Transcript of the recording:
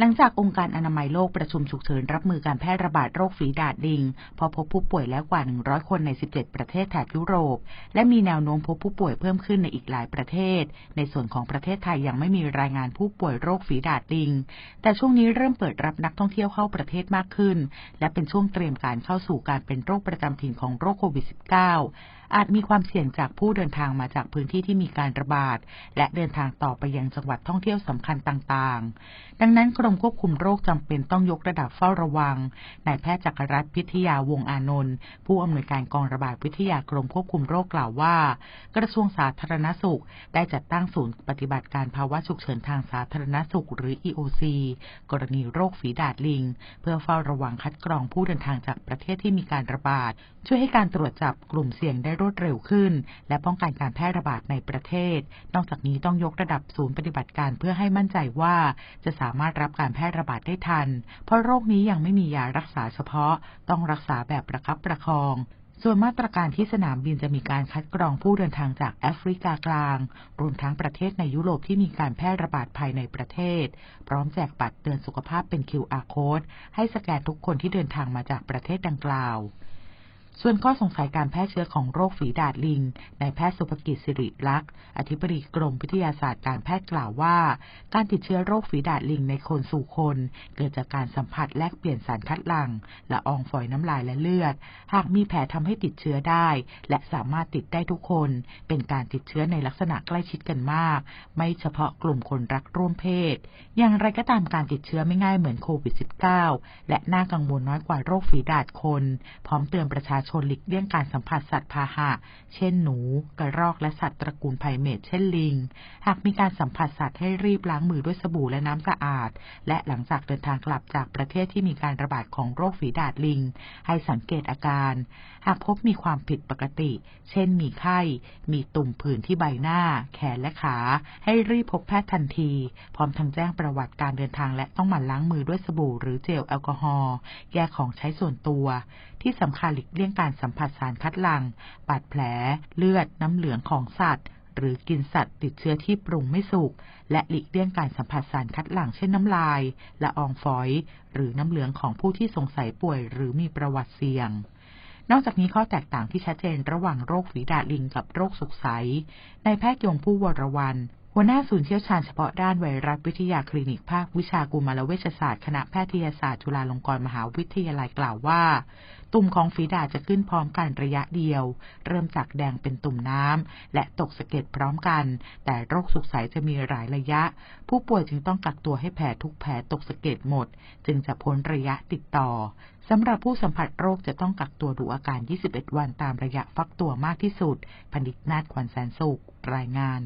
หลังจากองค์การอนามัยโลกประชุมฉุกเฉินรับมือการแพร่ระบาดโรคฝีดาดลิง พอพบผู้ป่วยแล้วกว่า 100 คนใน 17 ประเทศแถบยุโรป และมีแนวโน้มพบผู้ป่วยเพิ่มขึ้นในอีกหลายประเทศ ในส่วนของประเทศไทยยังไม่มีรายงานผู้ป่วยโรคฝีดาดลิง แต่ช่วงนี้เริ่มเปิดรับนักท่องเที่ยวเข้าประเทศมากขึ้น และเป็นช่วงเตรียมการเข้าสู่การเป็นโรคประจำถิ่นของโรคโควิด -19 อาจมีความเสี่ยงจากผู้เดินทางมาจากพื้นที่ที่มีการระบาด และเดินทางต่อไปยังจังหวัดท่องเที่ยวสำคัญต่างๆ ดังนั้นกรมควบคุมโรคจำเป็นต้องยกระดับเฝ้าระวังนายแพทย์จักรรัตน์พิทยาวงอานนท์ผู้อำนวยการกองระบาดวิทยากรมควบคุมโรคกล่าวว่า กระทรวงสาธารณสุข ได้จัดตั้งศูนย์ปฏิบัติการภาวะฉุกเฉินทางสาธารณสุขหรือ EOC กรณีโรคฝีดาดลิง เพื่อเฝ้าระวังคัดกรองผู้เดินทางจากประเทศที่มีการระบาด ช่วยให้การตรวจจับกลุ่มเสี่ยงได้รวดเร็วขึ้น และป้องกันการแพร่ระบาดในประเทศ นอกจากนี้ต้องยกระดับศูนย์ปฏิบัติการเพื่อให้มั่นใจว่า จะสามารถรับการแพร่ระบาดได้ทัน เพราะโรคนี้ยังไม่มียารักษาเฉพาะ ต้องรักษาแบบประคับประคองส่วนมาตรการที่สนามบินจะมีการคัดกรองผู้เดินทางจากแอฟริกากลาง รวมทั้งประเทศในยุโรปที่มีการแพร่ระบาดภายในประเทศ พร้อมแจกบัตรเตือนสุขภาพเป็น QR code ให้สแกนทุกคนที่เดินทางมาจากประเทศดังกล่าว ส่วนข้อสงสัยการแพร่เชื้อของโรคฝีดาดลิงนายแพทย์สุภกิจสิริลักษ์อธิบดีกรมวิทยาศาสตร์การแพทย์กล่าวว่า การติดเชื้อโรคฝีดาดลิงในคนสู่คน เกิดจากการสัมผัสแลกเปลี่ยนสารคัดหลั่งละอองฝอยน้ำลายและเลือด หากมีแผลทำให้ติดเชื้อได้ และสามารถติดได้ทุกคน เป็นการติดเชื้อในลักษณะใกล้ชิดกันมาก ไม่เฉพาะกลุ่มคนรักร่วมเพศ อย่างไรก็ตามการติดเชื้อไม่ง่ายเหมือนโควิด -19 และน่ากังวลน้อยกว่าโรคฝีดาดคน พร้อมเตือนประชาชนหลีกเลี่ยงการสัมผัสสัตว์พาหะ เช่นหนู กระรอกและสัตว์ตระกูลไพเมทเช่นลิง หากมีการสัมผัสสัตว์ให้รีบล้างมือด้วยสบู่และน้ำสะอาด และหลังจากเดินทางกลับจากประเทศที่มีการระบาดของโรคฝีดาดลิง ให้สังเกตอาการ หากพบมีความผิดปกติ เช่นมีไข้ มีตุ่มผื่นที่ใบหน้า แขนและขา ให้รีบพบแพทย์ทันที พร้อมทั้งแจ้งประวัติการเดินทางและต้องหมั่นล้างมือด้วยสบู่หรือเจลแอลกอฮอล์แยกของใช้ส่วนตัว ที่สำคัญหลีกเลี่ยงการสัมผัสสารคัดหลั่งบาดแผล เลือด น้ำเหลืองของสัตว์ หรือกินสัตว์ติดเชื้อที่ปรุงไม่สุก และหลีกเลี่ยงการสัมผัสสารคัดหลั่งเช่นน้ำลาย ละอองฝอย หรือน้ำเหลืองของผู้ที่สงสัยป่วย หรือมีประวัติเสี่ยงนอกจากนี้ข้อแตกต่างที่ชัดเจนระหว่างโรคฝีดาดลิงกับโรคสุกใส ในแพทย์ยงผู้วรวัน หัวหน้าศูนย์เชี่ยวชาญเฉพาะด้านไวรัสวิทยาคลินิกภาควิชากุมารเวชศาสตร์คณะแพทยศาสตร์จุฬาลงกรณ์มหาวิทยาลัยกล่าวว่า ตุ่มของฝีดาดจะขึ้นพร้อมกันระยะเดียว เริ่มจากแดงเป็นตุ่มน้ำและตกสะเก็ดพร้อมกัน แต่โรคสุกใสจะมีหลายระยะ ผู้ป่วยจึงต้องกักตัวให้แผลทุกแผลตกสะเก็ดหมด จึงจะพ้นระยะติดต่อสำหรับผู้สัมผัสโรคจะต้องกักตัวดูอาการ 21 วันตามระยะฟักตัวมากที่สุด พนิกนาฏขวัญแสนสุข รายงาน